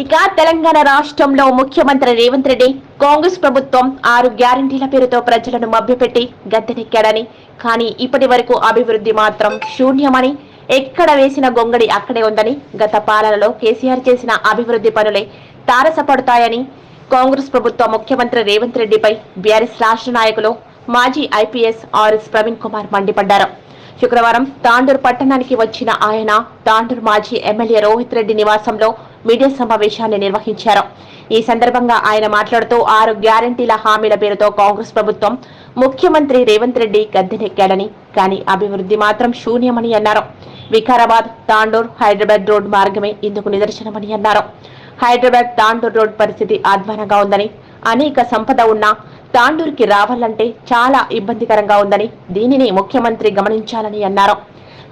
ఇక తెలంగాణ రాష్ట్రంలో ముఖ్యమంత్రి రేవంత్ రెడ్డి కాంగ్రెస్ ప్రభుత్వం ఆరు గ్యారంటీల పేరుతో ప్రజలను మభ్యపెట్టి గద్దెనెక్కాడని కానీ ఇప్పటి వరకు అభివృద్ధి మాత్రం శూన్యమని ఎక్కడ వేసిన గొంగడి అక్కడే ఉందని గత పాలనలో కేసీఆర్ చేసిన అభివృద్ధి పనులే తారసపడతాయని కాంగ్రెస్ ప్రభుత్వ ముఖ్యమంత్రి రేవంత్ రెడ్డిపై బీఆర్ఎస్ రాష్ట్ర నాయకులు మాజీ ఐపీఎస్ ఆర్ఎస్ ప్రవీణ్ కుమార్ మండిపడ్డారు. శుక్రవారం తాండూరు పట్టణానికి వచ్చిన ఆయన తాండూరు మాజీ ఎమ్మెల్యే రోహిత్ రెడ్డి నివాసంలో మీడియా సమావేశాన్ని నిర్వహించారు. ఈ సందర్భంగా ఆయన మాట్లాడుతూ ఆరు గ్యారంటీల హామీల పేరుతో కాంగ్రెస్ ప్రభుత్వం ముఖ్యమంత్రి రేవంత్ రెడ్డి గద్దెనెక్కాడని కానీ అభివృద్ధి మాత్రం శూన్యమని అన్నారు. వికారాబాద్ తాండూర్ హైదరాబాద్ రోడ్ మార్గమే ఇందుకు నిదర్శనమని అన్నారు. హైదరాబాద్ తాండూర్ రోడ్ పరిస్థితి అధ్వానంగా ఉందని అనేక సంపద ఉన్నా తాండూరుకి రావాలంటే చాలా ఇబ్బందికరంగా ఉందని దీనిని ముఖ్యమంత్రి గమనించాలని అన్నారు.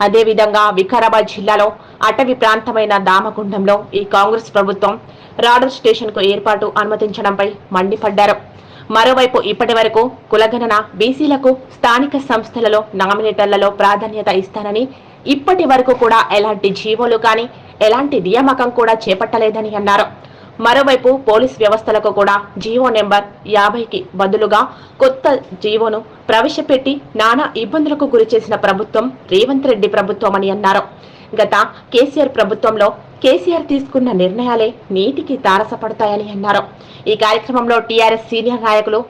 అదేవిధంగా వికారాబాద్ జిల్లాలో అటవీ ప్రాంతమైన దామగుండంలో ఈ కాంగ్రెస్ ప్రభుత్వం రాడర్ స్టేషన్కు ఏర్పాటు అనుమతించడంపై మండిపడ్డారు. మరోవైపు ఇప్పటి వరకు కులగణన బీసీలకు స్థానిక సంస్థలలో నామినేటర్లలో ప్రాధాన్యత ఇస్తానని ఇప్పటి వరకు కూడా ఎలాంటి జీవోలు కానీ ఎలాంటి నియామకం కూడా చేపట్టలేదని అన్నారు. మరోవైపు పోలీస్ వ్యవస్థలకు కూడా జీవో నెంబర్ యాభైకి బదులుగా కొత్త జీవోను ప్రవేశపెట్టి నానా ఇబ్బందులకు గురి చేసిన ప్రభుత్వం రేవంత్ రెడ్డి ప్రభుత్వం అని అన్నారు. గత కేసీఆర్ ప్రభుత్వంలో కేసీఆర్ తీసుకున్న నిర్ణయాలే నీటికి తారసపడతాయని అన్నారు. ఈ కార్యక్రమంలో టీఆర్ఎస్ సీనియర్ నాయకులు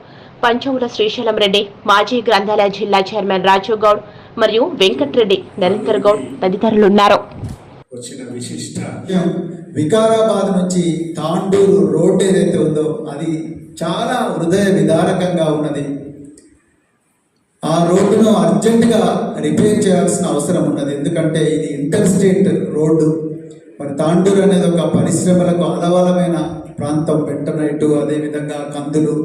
పంచవుల శ్రీశైలం రెడ్డి మాజీ గ్రంథాలయ జిల్లా చైర్మన్ రాజు గౌడ్ మరియు వెంకట్రెడ్డి నరేందర్ గౌడ్ తదితరులున్నారు. వికారాబాద్ నుంచి తాండూరు రోడ్ ఏదైతే ఉందో అది చాలా హృదయ విదారకంగా ఉన్నది. ఆ రోడ్డును అర్జెంటుగా రిపేర్ చేయాల్సిన అవసరం ఉన్నది. ఎందుకంటే ఇది ఇంటర్స్టేట్ రోడ్డు. మరి తాండూరు అనేది ఒక పరిశ్రమలకు ఆలవాలమైన ప్రాంతం. వెంటనైటు అదేవిధంగా కందులు.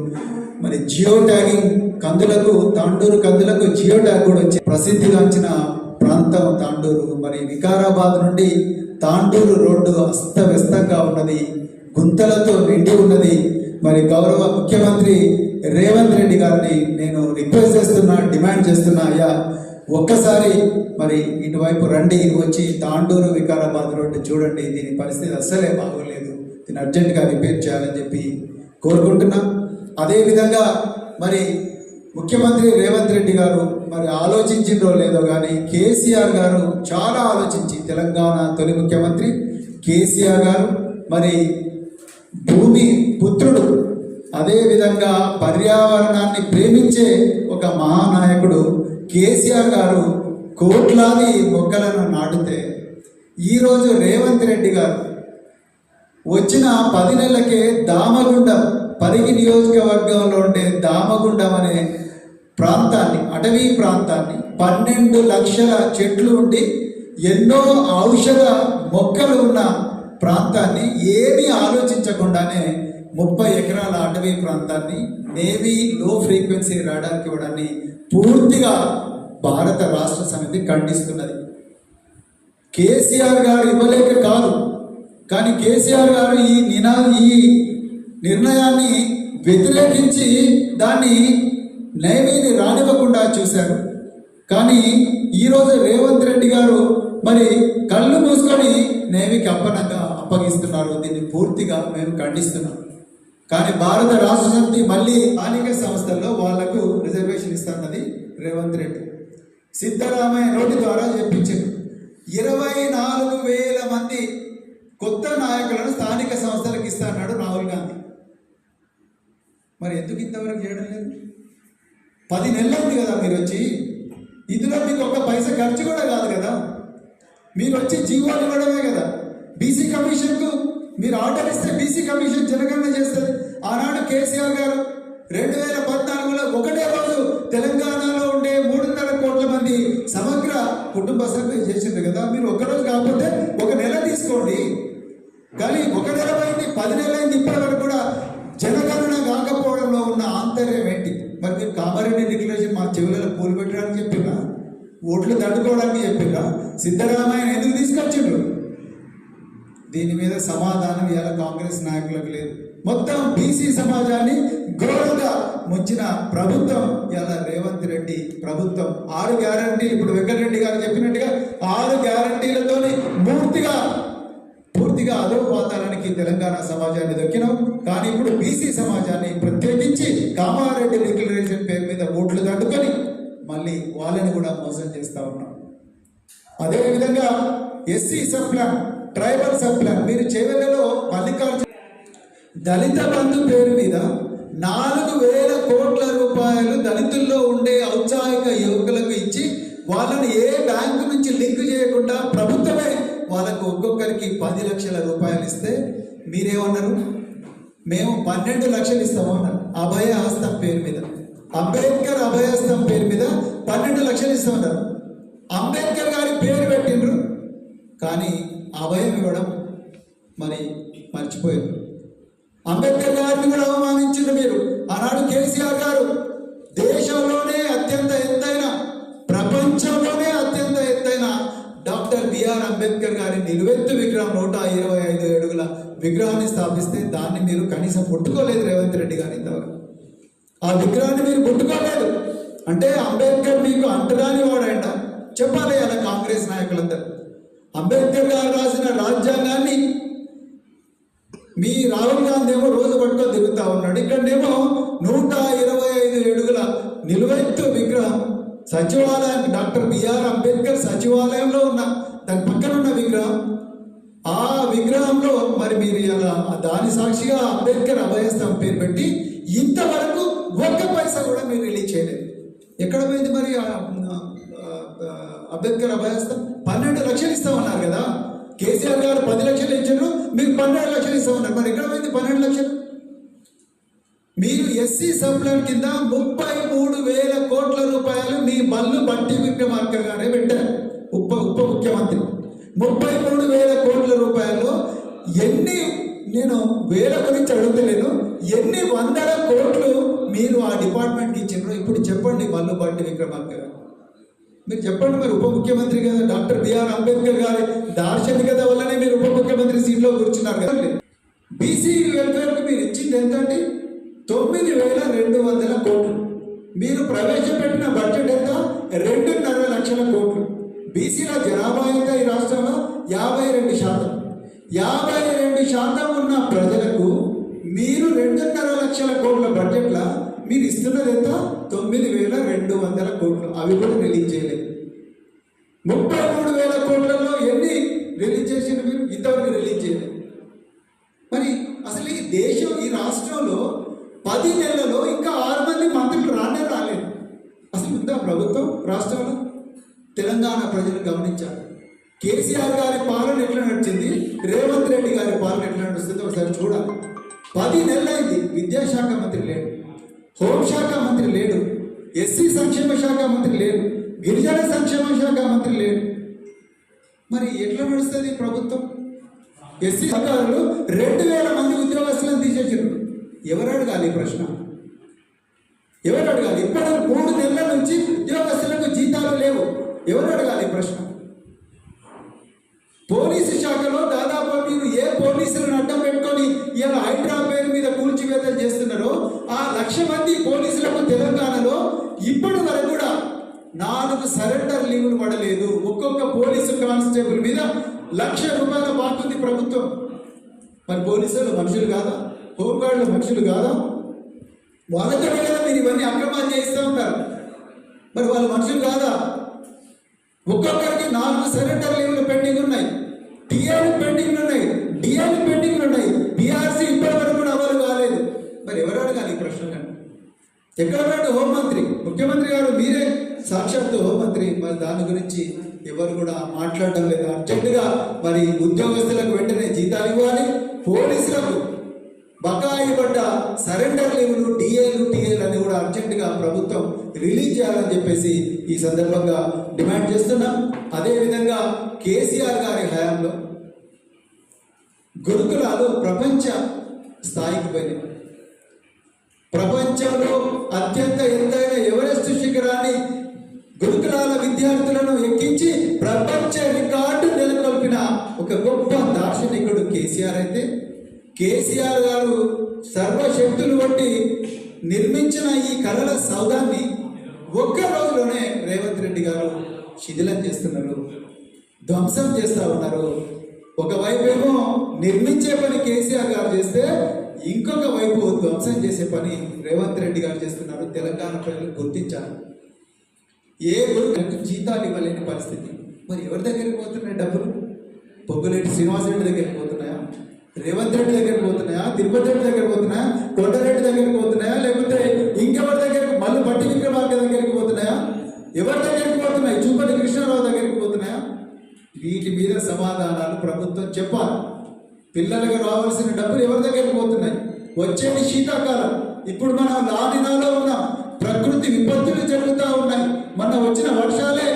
మరి జియో ట్యాగింగ్ కందులకు తాండూరు కందులకు జియో ట్యాగ్ కూడా వచ్చి ప్రసిద్ధిగాంచిన ప్రాంతం తాండూరు మరి వికారాబాద్ నుండి తాండూరు రోడ్డు అస్తవ్యస్తంగా ఉన్నది. గుంతలతో నిండి ఉన్నది. మరి గౌరవ ముఖ్యమంత్రి రేవంత్ రెడ్డి గారిని నేను రిక్వెస్ట్ చేస్తున్నా డిమాండ్ చేస్తున్నా అయ్యా ఒక్కసారి మరి ఇటువైపు రండి వచ్చి తాండూరు వికారాబాద్ రోడ్డు చూడండి. దీని పరిస్థితి అస్సలే బాగోలేదు. దీన్ని అర్జెంటుగా రిపేర్ చేయాలని చెప్పి కోరుకుంటున్నా. అదేవిధంగా మరి ముఖ్యమంత్రి రేవంత్ రెడ్డి గారు మరి ఆలోచించిందో లేదో కానీ కేసీఆర్ గారు చాలా ఆలోచించి తెలంగాణ తొలి ముఖ్యమంత్రి కేసీఆర్ గారు మరి భూమి పుత్రుడు అదేవిధంగా పర్యావరణాన్ని ప్రేమించే ఒక మహానాయకుడు కేసీఆర్ గారు కోట్లాది మొక్కలను నాటితే ఈరోజు రేవంత్ రెడ్డి గారు వచ్చిన పది నెలలకే దామగుండం పరిగి నియోజకవర్గంలో ఉండే దామగుండం అనే ప్రాంతాన్ని అటవీ ప్రాంతాన్ని పన్నెండు లక్షల చెట్లు ఉండి ఎన్నో ఔషధ మొక్కలు ఉన్న ప్రాంతాన్ని ఏమీ ఆలోచించకుండానే ముప్పై ఎకరాల అటవీ ప్రాంతాన్ని నేవీ లో ఫ్రీక్వెన్సీ రాడార్కి ఇవ్వడాన్ని పూర్తిగా భారత రాష్ట్ర సమితి ఖండిస్తున్నది. కేసీఆర్ గారు ఇవ్వలేక కాదు. కానీ కేసీఆర్ గారు ఈ నినా ఈ నిర్ణయాన్ని వ్యతిరేకించి దాన్ని నేవీని రానివ్వకుండా చూశారు. కానీ ఈరోజు రేవంత్ రెడ్డి గారు మరి కళ్ళు మూసుకొని నేవీకి అప్పనంగా అప్పగిస్తున్నారు. దీన్ని పూర్తిగా మేము ఖండిస్తున్నాం. కానీ భారత రాష్ట్ర సమితి మళ్ళీ స్థానిక సంస్థల్లో వాళ్ళకు రిజర్వేషన్ ఇస్తున్నది రేవంత్ రెడ్డి. సిద్ధరామయ్య నోటి ద్వారా చెప్పించారు. ఇరవై నాలుగు వేల మంది కొత్త నాయకులను స్థానిక సంస్థలకు ఇస్తాడు రాహుల్ గాంధీ. మరి ఎందుకు ఇంతవరకు చేయడం లేదు? పది నెలలైంది కదా మీరు వచ్చి. ఇందులో మీకు ఒక పైస ఖర్చు కూడా కాదు కదా. మీరు వచ్చి జీవాలు ఇవ్వడమే కదా. బీసీ కమిషన్కు మీరు ఆర్డర్ ఇస్తే బీసీ కమిషన్ జనగణన చేస్తుంది. ఆనాడు కేసీఆర్ గారు రెండు వేల పద్నాలుగులో ఒకటే రోజు తెలంగాణలో ఉండే మూడున్నర కోట్ల మంది సమగ్ర కుటుంబ సభ్యులు చేసింది కదా. మీరు ఒక రోజు కాకపోతే ఒక నెల తీసుకోండి. కానీ ఒక నెల అయింది పది నెలలైంది ఇప్పటి వరకు కూడా జనగణన కాకపోవడంలో ఉన్న ఆంతర్యం ఏంటి? మరి మీరు కామారెడ్డి డిక్లరేషన్ మా చెవులలో పూలు పెట్టడానికి చెప్పినా ఓట్లు దండుకోవడానికి చెప్పినా సిద్ధరామయ్య ఎందుకు తీసుకొచ్చిండ్రు? దీని మీద సమాధానం ఇలా కాంగ్రెస్ నాయకులకు లేదు. మొత్తం బీసీ సమాజాన్ని ఘోరంగా ముంచిన ప్రభుత్వం ఇలా రేవంత్ రెడ్డి ప్రభుత్వం. ఆరు గ్యారంటీలు ఇప్పుడు వెంకటరెడ్డి గారు చెప్పినట్టుగా ఆరు గ్యారంటీలతోని పూర్తిగా పూర్తిగా అధోపాతాలానికి తెలంగాణ సమాజాన్ని దొక్కినాం. కానీ ఇప్పుడు బీసీ సమాజాన్ని ప్రత్యేకించి కామారెడ్డి డిక్లరేషన్ పేరు మీద ఓట్లు తట్టుకొని మళ్ళీ వాళ్ళని కూడా మోసం చేస్తా ఉన్నాం. అదేవిధంగా SC sub plan tribal sub plan మీరు చేవెళ్ళలో మల్లికార్జున దళిత బంధు పేరు మీద నాలుగు వేల కోట్ల రూపాయలు దళితుల్లో ఉండే ఔత్సాహిక యువకులకు ఇచ్చి వాళ్ళని ఏ బ్యాంకు నుంచి లింక్ చేయకుండా ప్రభుత్వం వాళ్ళకు ఒక్కొక్కరికి పది లక్షల రూపాయలు ఇస్తే మీరేమన్నారు? మేము పన్నెండు లక్షలు ఇస్తాము అన్నారు. అభయ హస్తం పేరు మీద. అంబేద్కర్ అభయహస్తం పేరు మీద పన్నెండు లక్షలు ఇస్తామన్నారు అంబేద్కర్ గారి పేరు పెట్టిండ్రు. కానీ అభయం ఇవ్వడం మరి మర్చిపోయారు. అంబేద్కర్ గారిని కూడా అవమానించింది మీరు. ఆనాడు కేసీఆర్ గారు గారి నిలువెత్తు విగ్రహం నూట ఇరవై ఐదు అడుగుల విగ్రహాన్ని స్థాపిస్తే దాన్ని మీరు కనీసం ముట్టుకోలేదు రేవంత్ రెడ్డి గారి ఇంతవరకు. ఆ విగ్రహాన్ని మీరు ముట్టుకోలేదు. అంటే అంబేద్కర్ మీకు అంటరాని వాడంట చెప్పాలి అలా కాంగ్రెస్ నాయకులందరూ. అంబేద్కర్ గారు రాసిన రాజ్యాంగాన్ని మీ రాహుల్ గాంధీ ఏమో రోజు పట్టుకొని తిరుగుతా ఉన్నాడు. ఇక్కడేమో నూట ఇరవై ఐదు ఏడుగుల నిలువెత్తు విగ్రహం సచివాలయం డాక్టర్ బిఆర్ అంబేద్కర్ సచివాలయంలో ఉన్న దాని పక్కన ఉన్న విగ్రహం. ఆ విగ్రహంలో మరి మీరు ఇలా దాని సాక్షిగా అంబేద్కర్ అభయస్థం పేరు పెట్టి ఇంతవరకు ఒక్క పైసా కూడా మీరు రిలీజ్ చేయలేదు. ఎక్కడ పోయింది మరి అంబేద్కర్ అభయస్థం? పన్నెండు లక్షలు ఇస్తామన్నారు కదా. కేసీఆర్ గారు పది లక్షలు ఇచ్చారు మీరు పన్నెండు లక్షలు ఇస్తామన్నారు. మరి ఎక్కడ పోయింది పన్నెండు లక్షలు? మీరు ఎస్సీ సప్లైన్ కింద ముప్పై మూడు వేల కోట్ల రూపాయలు మీ బల్లు బట్టి విక్రమార్క గారే పెట్టారు. ముప్పై మూడు వేల కోట్ల రూపాయలు ఎన్ని నేను వేల గురించి అడుగుతలేను. ఎన్ని వందల కోట్లు మీరు ఆ డిపార్ట్మెంట్కి ఇచ్చిండ్రో ఇప్పుడు చెప్పండి మల్లు బట్టి విక్రమార్క మీరు చెప్పండి మరి ఉప ముఖ్యమంత్రి కదా డాక్టర్ బిఆర్ అంబేద్కర్ గారి దార్శనికత వల్లనే మీరు ఉప ముఖ్యమంత్రి సీట్లో కూర్చున్నారు కదండి బీసీ వెల్ఫేర్కి మీరు ఇచ్చింది ఎంత అండి తొమ్మిది వేల రెండు వందల కోట్లు. మీరు ప్రవేశపెట్టిన బడ్జెట్ ఎంత? రెండున్నర లక్షల కోట్లు. బీసీల జనాభా ఎంత ఈ రాష్ట్రంలో? యాభై రెండు శాతం. యాభై రెండు శాతం ఉన్న ప్రజలకు మీరు రెండున్నర లక్షల కోట్ల బడ్జెట్ల మీరు ఇస్తున్నది ఎంత? తొమ్మిది వేల రెండు వందల కోట్లు. అవి కూడా రిలీజ్ చేయలేదు. ముప్పై మూడు వేల కోట్లలో ఎన్ని రిలీజ్ చేసిన మీరు? ఇంతవరకు రిలీజ్ చేయలేదు. మరి అసలు ఈ దేశం ఈ రాష్ట్రంలో పది నెలలలో ఇంకా ఆరు మంది మంత్రులు రానే రాలేదు. అసలు ఉందా ప్రభుత్వం రాష్ట్రంలో? తెలంగాణ ప్రజలు గమనించారు. కేసీఆర్ గారి పాలన ఎట్లా నడిచింది? రేవంత్ రెడ్డి గారి పాలన ఎట్లా నడుస్తుంది ఒకసారి చూడాలి. పది నెలలైంది విద్యాశాఖ మంత్రి లేడు. హోంశాఖ మంత్రి లేడు. ఎస్సీ సంక్షేమ శాఖ మంత్రి లేడు. గిరిజన సంక్షేమ శాఖ మంత్రి లేడు. మరి ఎట్లా నడుస్తుంది ప్రభుత్వం? ఎస్సీ అధికారులు రెండు వేల మంది ఉద్యోగస్తులను తీసేసారు ఎవరు అడగాలి ప్రశ్న? ఎవరు అడగాలి ప్రశ్న? పోలీసు శాఖలో దాదాపు మీరు ఏ పోలీసులను అడ్డం పెట్టుకొని ఇలా హైడ్రా పేరు మీద కూల్చివేతలు చేస్తున్నారో ఆ లక్ష మంది పోలీసులకు తెలంగాణలో ఇప్పటి వరకు కూడా నాలుగు సరెండర్ లీవులు పడలేదు. ఒక్కొక్క పోలీసు కానిస్టేబుల్ మీద లక్ష రూపాయల బాగుంది ప్రభుత్వం. మరి పోలీసులు మనుషులు కాదా? హోంగార్డులు మనుషులు కాదా? వాళ్ళతో కదా మీరు ఇవన్నీ అక్రమాలు చేస్తూ ఉంటారు. మరి వాళ్ళు మనుషులు కాదా? ఒక్కొక్కరికి నాలుగు సెనేటర్ లీవ్లు పెండింగ్ ఉన్నాయి. టీఏలు పెండింగ్ ఉన్నాయి. డిఏలు పెండింగ్ ఉన్నాయి. బీఆర్సీ ఇప్పటి వరకు కూడా ఎవరు కాలేదు. మరి ఎవరు అడగాలి ఈ ప్రశ్న ఎక్కడ ఉన్నాడు హోంమంత్రి? ముఖ్యమంత్రి గారు మీరే సాక్షాత్తు హోంమంత్రి. మరి దాని గురించి ఎవరు కూడా మాట్లాడడం లేదు అర్జెంటుగా మరి ఉద్యోగస్తులకు వెంటనే జీతాలు ఇవ్వాలి. పోలీసులకు బకాయి పడ్డ సరెండర్ లీవ్లు డిఏలు టీఏలు అని కూడా అర్జెంటుగా ప్రభుత్వం రిలీజ్ చేయాలని చెప్పేసి ఈ సందర్భంగా డిమాండ్ చేస్తున్నాం. అదేవిధంగా కేసీఆర్ గారి హయాంలో గురుకులాలు ప్రపంచ స్థాయికి పోయినాయి. ప్రపంచంలో అత్యంత ఎత్తైన ఎవరెస్ట్ శిఖరాన్ని గురుకులాల విద్యార్థులను ఎక్కించి ప్రపంచ రికార్డు నెలకొల్పిన ఒక గొప్ప దార్శనికుడు కేసీఆర్ అయితే కేసీఆర్ గారు సర్వశక్తులు వంటి నిర్మించిన ఈ కళల సౌదాన్ని ఒక్క రోజులోనే రేవంత్ రెడ్డి గారు శిథిలం చేస్తున్నారు ధ్వంసం చేస్తూ ఉన్నారు. ఒకవైపు ఏమో నిర్మించే పని కేసీఆర్ గారు చేస్తే ఇంకొక వైపు ధ్వంసం చేసే పని రేవంత్ రెడ్డి గారు చేస్తున్నారు. తెలంగాణ ప్రజలు గుర్తించాలి. ఏ గురుకు జీతాలు ఇవ్వలేని పరిస్థితి. మరి ఎవరి దగ్గరికి పోతున్నాయి డబ్బులు? పొగ్గులేటి శ్రీనివాస్ రెడ్డి దగ్గరికి పోతున్నాయా? రేవంత్ రెడ్డి దగ్గరికి పోతున్నాయా? తిరుపతి రెడ్డి పిల్లలకు రావాల్సిన డబ్బులు ఎవరి దగ్గరికి పోతున్నాయి? వచ్చేది శీతాకాలం. ఇప్పుడు మనం లానినాలో ఉన్నాం ప్రకృతి విపత్తులు జరుగుతూ ఉన్నాయి. మన వచ్చిన వర్షాలే.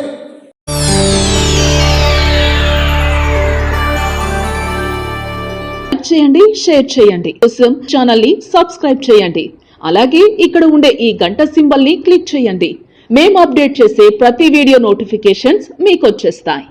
చేయండి షేర్ చేయండి. కోసం ఛానల్ని సబ్స్క్రైబ్ చేయండి. అలాగే ఇక్కడ ఉండే ఈ గంట సింబల్ని క్లిక్ చేయండి. మేము అప్డేట్ చేసే ప్రతి వీడియో నోటిఫికేషన్స్ మీకు వచ్చేస్తాయి.